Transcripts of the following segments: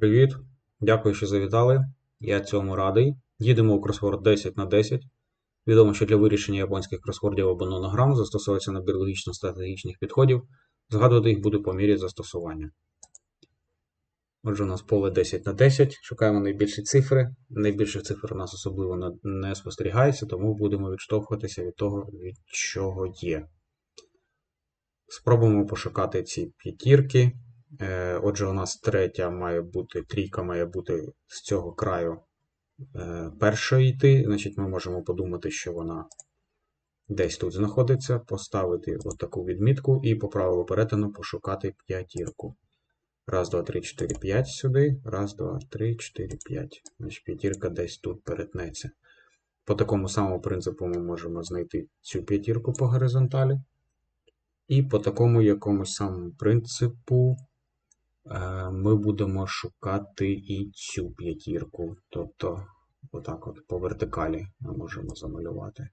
Привіт! Дякую, що завітали. Я цьому радий. Їдемо у кросворд 10 на 10. Відомо, що для вирішення японських кросвордів або нонограм застосовується набір логічно-стратегічних підходів. Згадувати їх буду по мірі застосування. Отже, у нас поле 10 на 10. Шукаємо найбільші цифри. Найбільших цифр у нас особливо не- спостерігається, тому будемо відштовхуватися від того, від чого є. Спробуємо пошукати ці п'ятірки. Е, Отже, у нас третя має бути, трійка має бути з цього краю е, першої йти. Значить, ми можемо подумати, що вона десь тут знаходиться, поставити отаку відмітку і по правилу перетину пошукати п'ятірку. Раз, два, три, чотири, п'ять сюди. Раз, два, три, чотири, п'ять. Значить, п'ятірка десь тут перетнеться. По такому самому принципу ми можемо знайти цю п'ятірку по горизонталі. І по такому якомусь самому принципу ми будемо шукати і цю п'ятірку. Тобто, отак от по вертикалі ми можемо замалювати.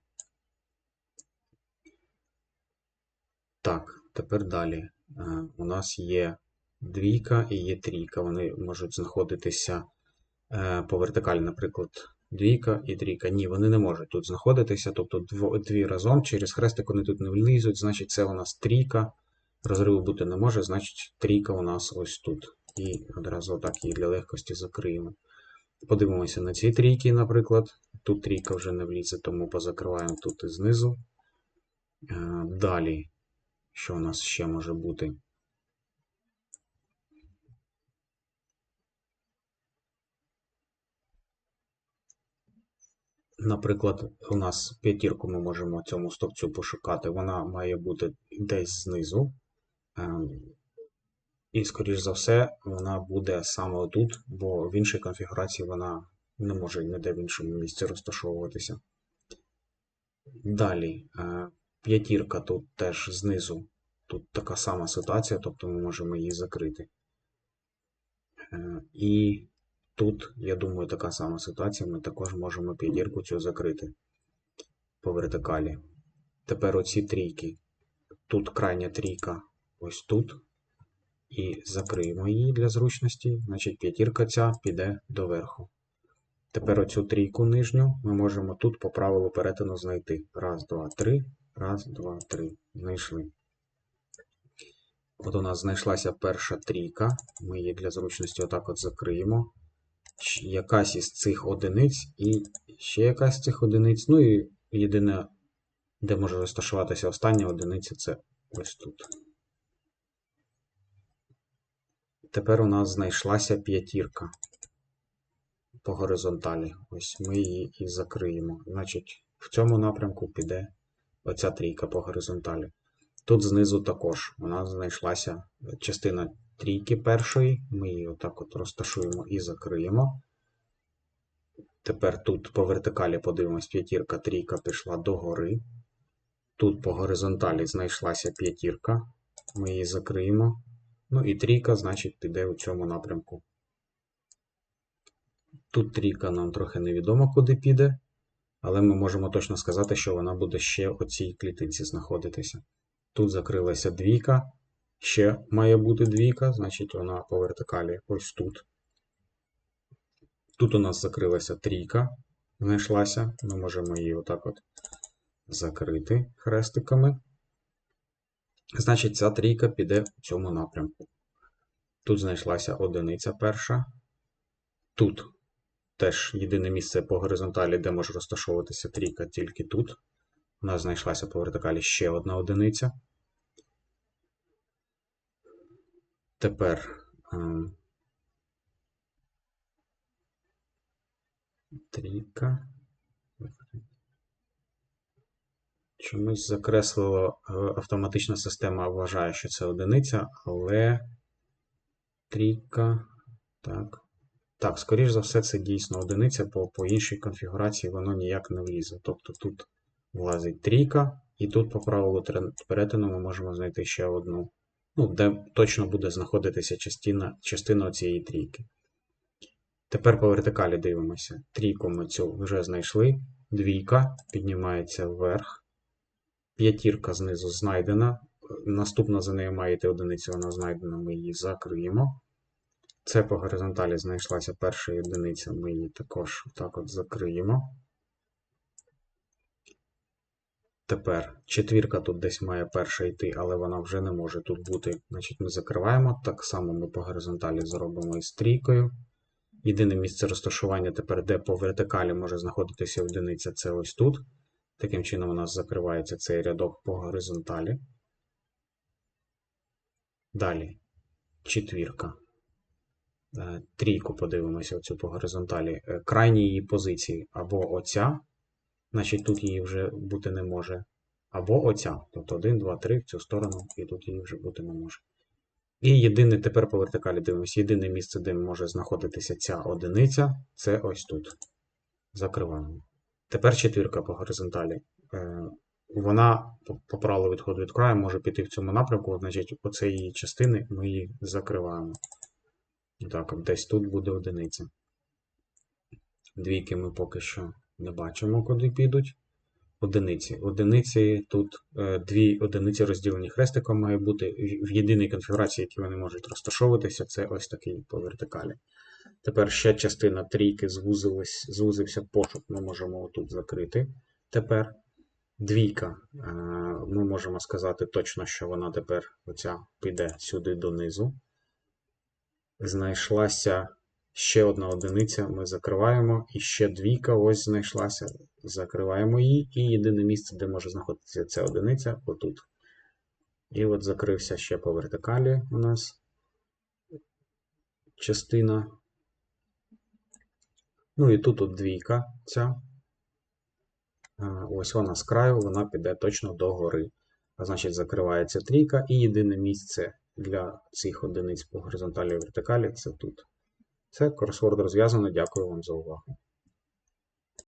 Так, тепер далі. Е, У нас є двійка і є трійка. Вони можуть знаходитися е, по вертикалі, наприклад, двійка і трійка. Ні, вони не можуть тут знаходитися. Тобто дві разом через хрестик вони тут не влізуть, значить це у нас трійка. Розриву бути не може, значить трійка у нас ось тут. І одразу так її для легкості закриємо. Подивимося на ці трійки, наприклад. Тут трійка вже не влізе, тому позакриваємо тут і знизу. Е, Далі, що у нас ще може бути? Наприклад, у нас п'ятірку ми можемо цьому стовпцю пошукати. Вона має бути десь знизу. Ем, І, скоріш за все, вона буде саме отут, бо в іншій конфігурації вона не може ніде в іншому місці розташовуватися. Далі, е, п'ятірка тут теж знизу. Тут така сама ситуація, тобто ми можемо її закрити. Е, І тут, я думаю, така сама ситуація. Ми також можемо п'ятірку цю закрити по вертикалі. Тепер оці трійки. Тут крайня трійка ось тут. І закриємо її для зручності. Значить, п'ятірка ця піде доверху. Тепер оцю трійку нижню ми можемо тут по правилу перетину знайти. Раз, два, три. Раз, два, три. Знайшли. От у нас знайшлася перша трійка. Ми її для зручності отак от закриємо. Якась із цих одиниць і ще якась з цих одиниць. Ну і єдине, де може розташуватися остання одиниця, це ось тут. Тепер у нас знайшлася п'ятірка по горизонталі. Ось ми її і закриємо. Значить, в цьому напрямку піде оця трійка по горизонталі. Тут знизу також у нас знайшлася частина трійки першої. Ми її отак от розташуємо і закриємо. Тепер тут по вертикалі подивимось, п'ятірка, трійка пішла догори. Тут по горизонталі знайшлася п'ятірка. Ми її закриємо. Ну і трійка, значить, піде у цьому напрямку. Тут трійка нам трохи невідомо, куди піде, але ми можемо точно сказати, що вона буде ще у цій клітинці знаходитися. Тут закрилася двійка, ще має бути двійка, значить вона по вертикалі ось тут. Тут у нас закрилася трійка, знайшлася. Ми можемо її отак от закрити хрестиками. Значить, ця трійка піде у цьому напрямку. Тут знайшлася одиниця перша. Тут теж єдине місце по горизонталі, де може розташовуватися трійка, тільки тут. У нас знайшлася по вертикалі ще одна одиниця. Тепер ем, трійка. Чомусь закреслило е, автоматична система вважає, що це одиниця, але трійка. Так. Так, скоріш за все, це дійсно одиниця, бо по іншій конфігурації воно ніяк не влізе. Тобто тут влазить трійка, і тут по правилу перетину ми можемо знайти ще одну, ну, де точно буде знаходитися частина, частина цієї трійки. Тепер по вертикалі дивимося. Трійку ми цю вже знайшли. Двійка піднімається вверх. П'ятірка знизу знайдена. Наступна за нею має йти одиниця, вона знайдена, ми її закриємо. Це по горизонталі знайшлася перша єдиниця, ми її також так от закриємо. Тепер четвірка тут десь має перша йти, але вона вже не може тут бути. Значить, ми закриваємо. Так само ми по горизонталі зробимо із трійкою. Єдине місце розташування тепер, де по вертикалі може знаходитися одиниця, це ось тут. Таким чином, у нас закривається цей рядок по горизонталі. Далі четвірка. Е, Трійку подивимося оцю по горизонталі. Е, Крайні її позиції або оця, значить тут її вже бути не може. Або оця. Тобто 1, 2, 3 в цю сторону, і тут її вже бути не може. І єдине тепер по вертикалі дивимося. Єдине місце, де може знаходитися ця одиниця, це ось тут. Закриваємо. Тепер четвірка по горизонталі. Е, Вона по- правилу відходу від краю може піти в цьому напрямку, значить, оце її частини ми її закриваємо. Так, десь тут буде одиниця. Двійки ми поки що не бачимо, куди підуть. Одиниці. Одиниці тут е, дві одиниці розділені хрестиком має бути в єдиній конфігурації, які вони можуть розташовуватися, це ось такий по вертикалі. Тепер ще частина трійки звузилась, звузився пошук, ми можемо отут закрити. Тепер двійка. е, Ми можемо сказати точно, що вона тепер оця піде сюди донизу. Знайшлася ще одна одиниця, ми закриваємо, і ще двійка ось знайшлася. Закриваємо її, і єдине місце, де може знаходитися ця одиниця, отут. І от закрився ще по вертикалі у нас частина. Ну і тут от двійка ця. Ось вона з краю, вона піде точно до гори. А значить, закривається трійка, і єдине місце для цих одиниць по горизонталі і вертикалі це тут. Це кросворд розв'язано. Дякую вам за увагу.